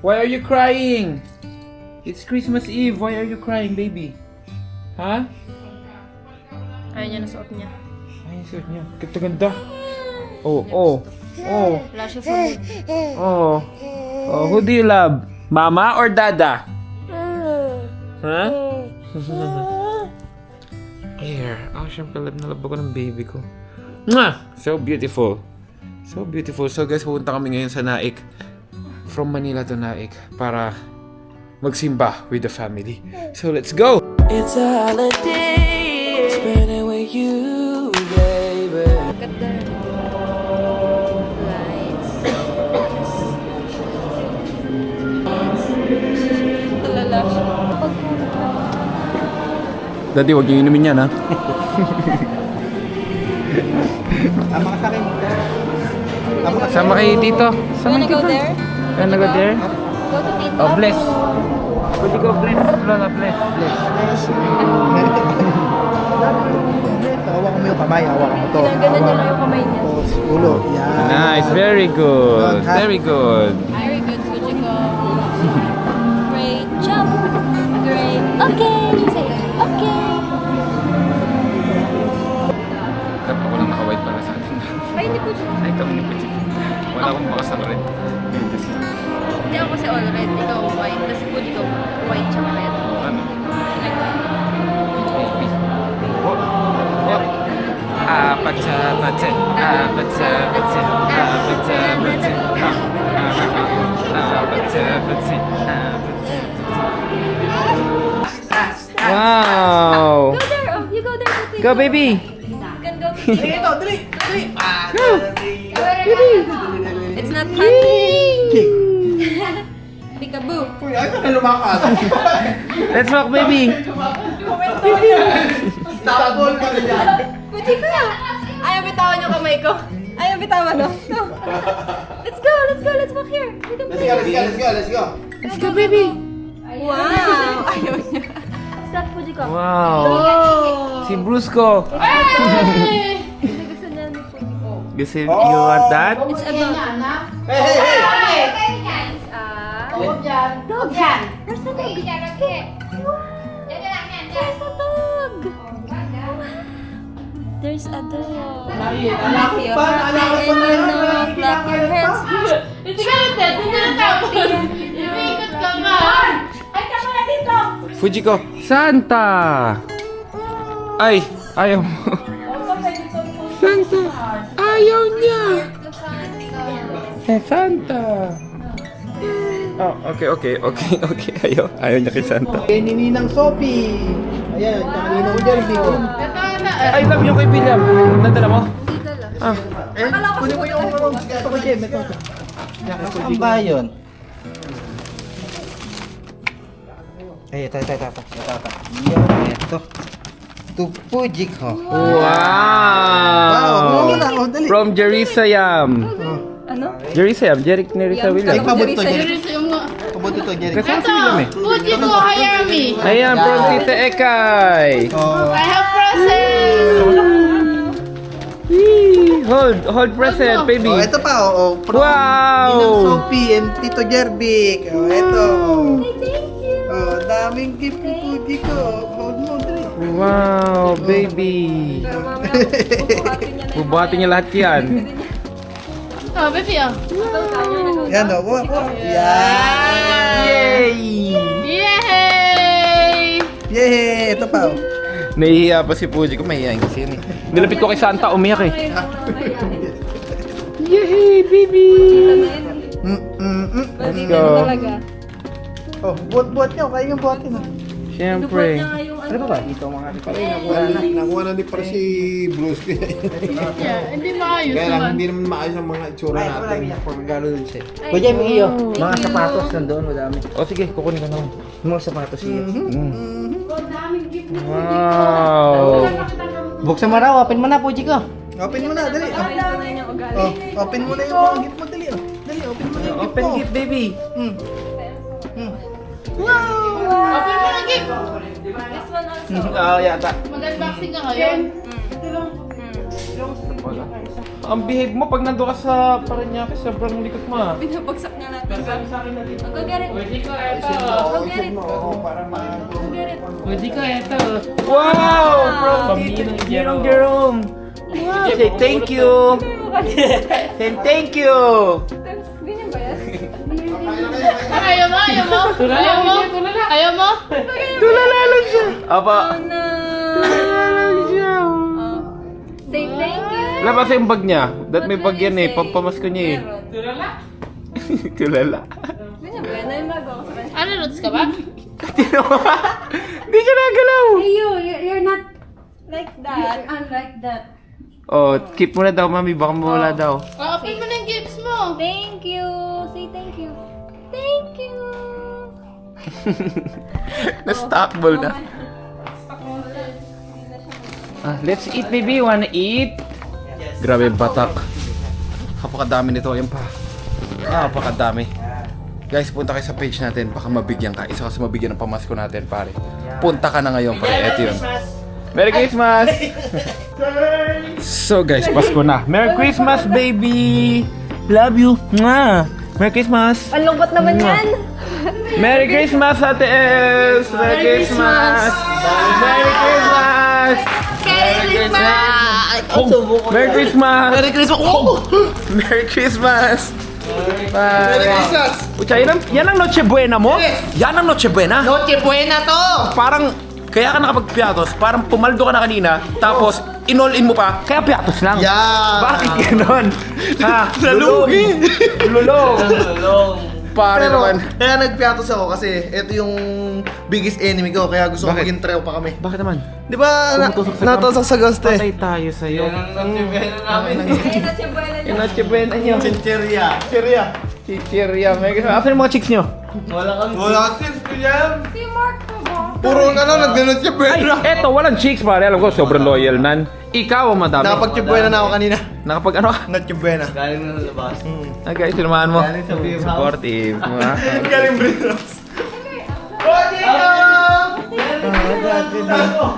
Why are you crying? It's Christmas Eve. Why are you crying, baby? Ha? Ayaw niya na suot niya. Ay, suot niya. Ganda ganda. Oh, oh. Oh. Wala siya sa Oh. Oh, who do you love? Mama or Dada? Ha? Here. Oh, syempre love na love ako ng baby ko. Mwah! So beautiful. So beautiful. So guys, pupunta kami ngayon sa Naik. From Manila to Naik. Para magsimba with the family. So let's go! It's a holiday, spending with you, baby. Look at the lights. Dati, huwag niyo inumin yan, ha? Sama kayo dito. Sama Wanna go there? Wanna go there? Go to Tito. Oh, bless. Pwede ko bless. Lola, bless. Bless. Hawakan mo yung kamay, hawakan mo to. Ginaganan niya lang yung kamay niya. Ulo, yan. Nice. Very good. Very good. Wow! go there. Oh, you go there. Go baby! Can go. Dali, dali. Ah, It's not happy. Peekaboo. Uy, ay lumakas. Let's walk baby! Tabol ka na kamay ko. Ayaw bitawan, no? No. Let's go. Let's go. Let's walk here. We can Let's play. go, let's go, let's go, let's go. Let's go baby! Wow. Ayaw niya. Stop, Fujiko. Wow! Oh. Si Bruce ko! Kasi gusto niya ni Fujiko. Gusto you want that? It's about... Hey, hey, hey. Huwag dyan. Huwag dyan. There's a Ay, There's a ko pa na And you know, clap your hands. Hindi ka lang dyan. Hindi na tapos. Umiikot ka nga. Ay, ka pala dito. Fujiko! Santa! Ay! Ayaw mo. Santa! Ayaw niya! Eh, Santa! Oh, okay, okay, okay, okay. Ayaw. Ayaw niya kay Santa. Kay ni Ninang Sophie. Ayan, kay Ninang Jerby. I love you kay William. Nadala mo? Ah. Eh, kunin mo yung ano. Ito ko, Jem. Ito. Ang ba yun? Ay, ito, ito, ito, ito, ito, ito. Yan, ito. Ito, Pujik, ho. Wow. From Jerusalem. Ano? Jerusalem. Jeric Nerissa Ay, William. to. Jerry. Seryoso yung mga... Paborito to, Jerry. Kasama si William eh. Me. Ayan, from Tita Ekay. Oh. I have presents. Yee! Hold, hold present, baby. Oh, ito pa, oh, oh. From Wow! Ninang Sophie and Tito Jerbic. Oh, ito. Thank you. Oh, daming gift ni Puji ko. Hold mo, dali. Wow, baby. Bubuhatin niya lahat yan. Oh, baby, oh. Yan, oh. Kuha. Yan. Yay! Yay! Nahihiya pa si Puji ko, mahihiyain kasi yun eh. Nilapit ko kay Santa, umiyak eh. Yay, baby! Mm, mm, mm. Let's go. talaga? Oh, buhat-buhat niyo. Kaya yung buhatin, oh. Siyempre. Ano ba ba? Dito mga Nakuha na, nakuha na ni para si Bruce. Yeah, hindi maayos Kaya lang, hindi naman maayos ang mga itsura natin. Pag gano'n siya. Kuya, yung iyo. Mga sapatos nandoon, madami. O sige, kukunin ko na. Mga sapatos iyo. Wow! Buksan mo raw, open mo na, Pujik, ko. Open mo na, dali. Oh, ito oh, open mo na yung mga gift mo, dali. Oh. Dali, open mo na yung gift Open mo. gift, baby. Mm. Mm. Open mo na, gift. This one also. Oo, yata. Mag-unboxing ka ngayon. Hmm. Wala. Ang behave mo pag nandun ka sa Paranaque, sobrang likot mo ah. Binabagsak niya natin. Sa akin na dito. Go get it. Pwede ko ito. Go get it. Go get it. Pwede ko ito. Wow! From Pamilya Tito Jerome. Jerome. Wow, say thank you. Say thank you. Ganyan ba yan? Ayaw mo, ayaw mo. Ayaw mo. Ayaw mo. Tulala lang siya. Apa. Oh no. You. Labas yung bag niya. That may bag yan eh. Pampamasko niya eh. Tulala. Tulala. Ganyan ba yan? Naimago ako sa kanya. Ano, Roots ka ba? Hindi siya nagalaw. Hey you, you're, you're not like that. You're unlike that. Oh, keep mo na daw, mami. Baka mawala daw. Oh, open mo na yung gifts mo. Thank you. Say thank you. Thank you. Na-stockball na. Ah, let's eat, baby. Wanna eat? Grabe yung batak. Kapakadami nito. Ayan pa. Napakadami. Guys, punta kayo sa page natin. Baka mabigyan ka. Isa ka sa mabigyan ng pamasko natin, pare. Punta ka na ngayon, pare. Ito yun. Merry Christmas! so guys, Pasko na. Merry Christmas, baby! Love you! Mwah! Merry Christmas! Ang lungkot naman yan. Merry Christmas, Ate Els! Merry Christmas! Merry Christmas! Merry Christmas! Oh, Merry Christmas! Merry Christmas! Oh! Merry Christmas! Merry Christmas! Pucha, yan ang, yan ang Noche Buena mo? Yan ang Noche Buena? Noche buena to! Parang, kaya ka nakapagpiatos, parang pumaldo ka na kanina, tapos in-all in mo pa, kaya piatos lang. Yan! Bakit ganon? ha? Nalugi! Lulong! Pare Pero, naman. kaya nagpiatos ako kasi ito yung biggest enemy ko, kaya gusto ko Bakit? maging trio pa kami. Bakit naman? Di ba, na, Tumutusok sa natusok sa ghost eh. Patay tayo sa'yo. Ayun na siya buhay na Yung Noche Buena nyo. Chincheria. Chichirya. May Asan yung mga chicks nyo? Wala tins ko yan. Si Mark pa ba? Puro ano, nag-noche Ay, buena. eto, walang chicks pare. Alam ko, sobrang loyal nan. Ikaw, ang madami. Nakapag buena na ako kanina. Nakapag ano ka? Noche buena. Galing na sa labas. Ah, guys, sinamahan mo. Galing sa beer house. Supportive. ah. Galing Britos. Oh, Dino!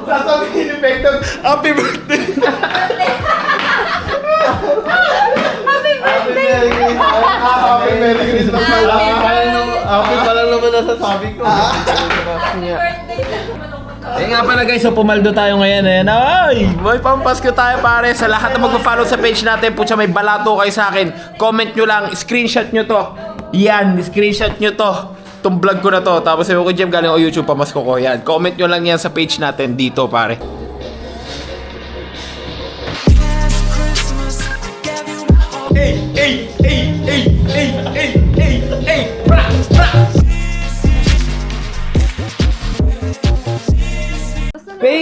Sasabihin ni Pekton, Happy birthday! Happy birthday! Happy Merry Christmas pala. Happy pa lang naman nasasabi ko. Eh nga pala guys, so pumaldo tayo ngayon eh. Ay! May pampasko tayo pare. Sa lahat na magpa-follow sa page natin, putya may balato kayo sa akin. Comment nyo lang, screenshot nyo to. Yan, screenshot nyo to. Itong vlog ko na to. Tapos sabi ko, Jem, galing ako YouTube, pamasko ko. Yan, comment nyo lang yan sa page natin dito pare.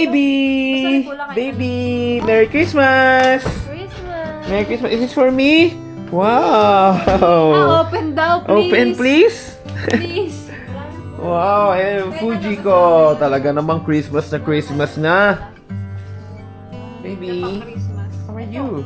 Baby! Baby! Merry Christmas! Christmas! Merry Christmas. Is this for me? Wow! Ah, open daw, please. Open, please? Please. Wow, eh, Fuji ko. Talaga namang Christmas na Christmas na. Baby, how are you?